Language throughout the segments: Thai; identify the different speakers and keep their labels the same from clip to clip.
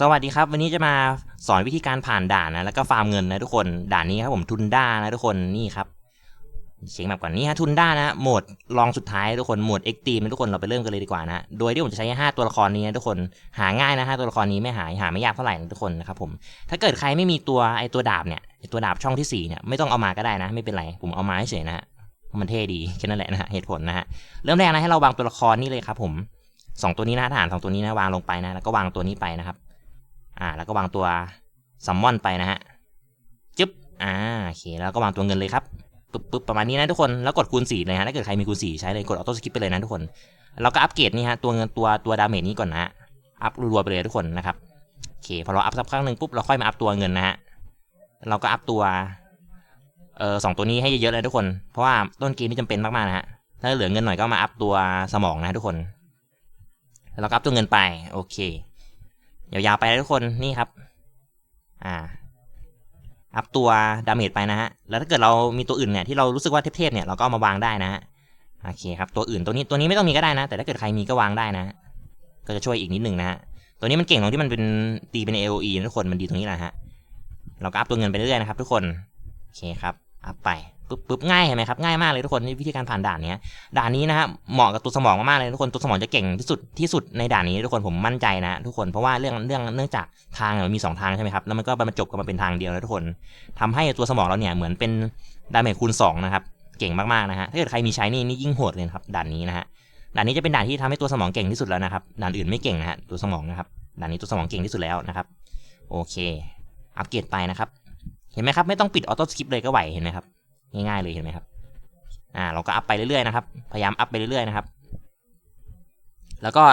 Speaker 1: สวัสดีครับ วันนี้จะมาสอนวิธีการผ่านด่านนะแล้วก็ฟาร์มเงินนะทุกคนด่านนี้ครับผมทุนด้านะทุกคนนี่ครับเช็คแบบก่อนนี่ฮะทุนด้านะโหมดลองสุดท้ายทุกคนโหมดเอ็กตีมนะทุกคนเราไปเริ่มกันเลยดีกว่านะโดยที่ผมจะใช้ 5 ตัวละครนี้นะทุกคนหาง่ายนะฮะตัวละครนี้ไม่หายหาไม่ยากเท่าไหร่นะทุกคนนะครับผมถ้าเกิดใครไม่มีตัวไอตัวดาบเนี่ยไอตัวดาบช่องที่สี่เนี่ยไม่ต้องเอามาก็ได้นะ ไม่เป็นไรผมเอามาเฉยนะฮะมันเท่ดีแค่นั้นแหละนะฮะเหตุผลนะฮะเริ่มแรกนะให้เราวางตัวละครนี่เลยครับผมสองตัวนี้นะทหารสองตัวนี้นะวางลงไปนะแล้วก็วางตัวนี้ไปนะครับ อ่า แล้วก็วางตัวซัมมอนไปนะฮะ จึ๊บ อ่า โอเค แล้วก็วางตัวเงินเลยครับ ปึ๊บปึ๊บประมาณนี้นะทุกคน แล้วกดคูณสี่เลยฮะ ถ้าเกิดใครมีคูณสี่ใช้เลย กดออโต้สกิปไปเลยนะทุกคนแล้วก็อัปเกรดนี่ฮะ ตัวเงินตัวตัวดาเมจนี้ก่อนนะฮะอัพรัวๆไปเลยทุกคนนะครับ โอเค พอเราอัพสักครั้งหนึ่งปุ๊บ เราค่อยมาอัพตัวเงินนะฮะ เราก็อัพตัว เอ่อสองตัวนี้ให้เยอะๆเลยทุกคน เพราะว่าต้นเกมนี่จำเป็นมากๆนะฮะ ถ้าเหลือเงินหน่อยก็มาอัพตัวสมองนะทุกคน แล้วก็อัพตัวเงินไป โอเค ยาวๆไปทุกคนนี่ครับ อ่า อัพตัวดาเมจไปนะฮะ แล้วถ้าเกิดเรามีตัวอื่นเนี่ยที่เรารู้สึกว่าเทพๆเนี่ยเราก็เอามาวางได้นะฮะโอเคครับตัวอื่นตัวนี้ตัวนี้ไม่ต้องมีก็ได้นะ แต่ถ้าเกิดใครมีก็วางได้นะ ก็จะช่วยอีกนิดหนึ่งนะฮะตัวนี้มันเก่งตรงที่มันเป็นตีเป็น AOE นะทุกคนมันดีตรงนี้แหละฮะเราก็อัพตัวเงินไปเรื่อยๆนะครับ ทุกคนโอเคครับอัพไป ปึ๊บปึ๊บง่ายเห็นไหมครับง่ายมากเลยทุกคนนี่วิธีการผ่านด่านเนี้ยด่านนี้นะฮะเหมาะกับตัวสมองมากๆเลยทุกคนตัวสมองจะเก่งที่สุดที่สุดในด่านนี้ทุกคนผมมั่นใจนะ ทุกคนเพราะว่าเรื่องเรื่องเนื่องจากทางมันมี 2 ทางใช่ไหมครับแล้วมันก็บรรจบกันมาเป็นทางเดียวนะทุกคนทำให้ตัวสมองเราเนี่ยเหมือนเป็นดาเมจคูณ2นะครับเก่งมากๆนะฮะถ้าเกิดใครมีใช้นี่นี่ยิ่งโหดเลยครับด่านนี้นะฮะด่านนี้จะเป็นด่านที่ทำให้ตัวสมองเก่งที่สุดแล้วนะครับด่านอื่นไม่เก่งนะฮะตัวสมองนะครับด่านนี้ตัวสมองเก่งที่สุดแล้วนะครับโอเค อัปเกรดไปนะครับเห็นไหมครับไม่ต้องปิดออโต้สกิปเลยก็ไหวเห็นไหมครับ ง่ายๆเลยเห็นไหมครับ อ่า เราก็อัพไปเรื่อยๆนะครับ พยายามอัพไปเรื่อยๆนะครับ แล้วก็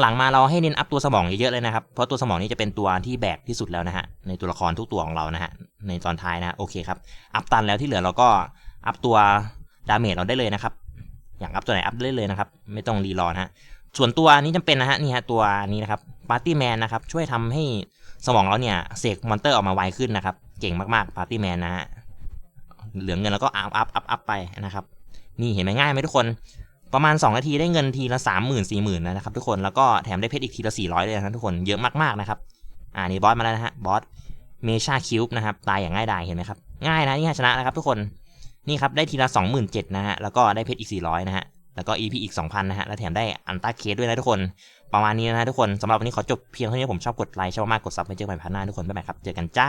Speaker 1: หลังๆมาเราให้เน้นอัพตัวสมองเยอะๆเลยนะครับ เพราะตัวสมองนี้จะเป็นตัวที่แบกที่สุดแล้วนะฮะ ในตัวละครทุกตัวของเรานะฮะ ในตอนท้ายนะ โอเคครับ อัพตันแล้วที่เหลือเราก็อัพตัวดาเมจเราได้เลยนะครับ อยากอัพตัวไหนอัพได้เลยนะครับ ไม่ต้องรีรอนะฮะ ส่วนตัวนี้จำเป็นนะฮะ นี่ฮะตัวนี้นะครับปาร์ตี้แมนนะครับ ช่วยทำให้สมองเราเนี่ยเสกมอนเตอร์ออกมาไวขึ้นนะครับ เก่งมากๆปาร์ตี้แมนนะฮะ เหลือเงินแล้วก็อัพอัพอัพอัพไปนะครับ นี่เห็นไหมง่ายไหมทุกคน ประมาณ 2 นาทีได้เงินทีละ 3 0 0 0 0 4 0 0 0 0นะครับทุกคน แล้วก็แถมได้เพชรอีกทีละ 400เลยนะทุกคน เยอะมากๆนะครับ อ่านี่บอสมาแล้วนะฮะ บอสเมชาคิวบ์นะครับ ตายอย่างง่ายดายเห็นไหมครับ ง่ายนะนี่ชนะนะครับทุกคน นี่ครับได้ทีละ27,000นะฮะ แล้วก็ได้เพชรอีก 400นะฮะ แล้วก็ EP อีก 2,000นะฮะ แล้วแถมได้อันต้าเคสด้วยนะทุกคน ประมาณนี้นะทุกคนสำหรับวันนี้ขอจบเพียงเท่านี้ผมชอบกดไลค์ชอบมากกดซับไปเจอกันใหม่พันหน้าทุกคนบ๊ายบายครับ เจอกันจ้า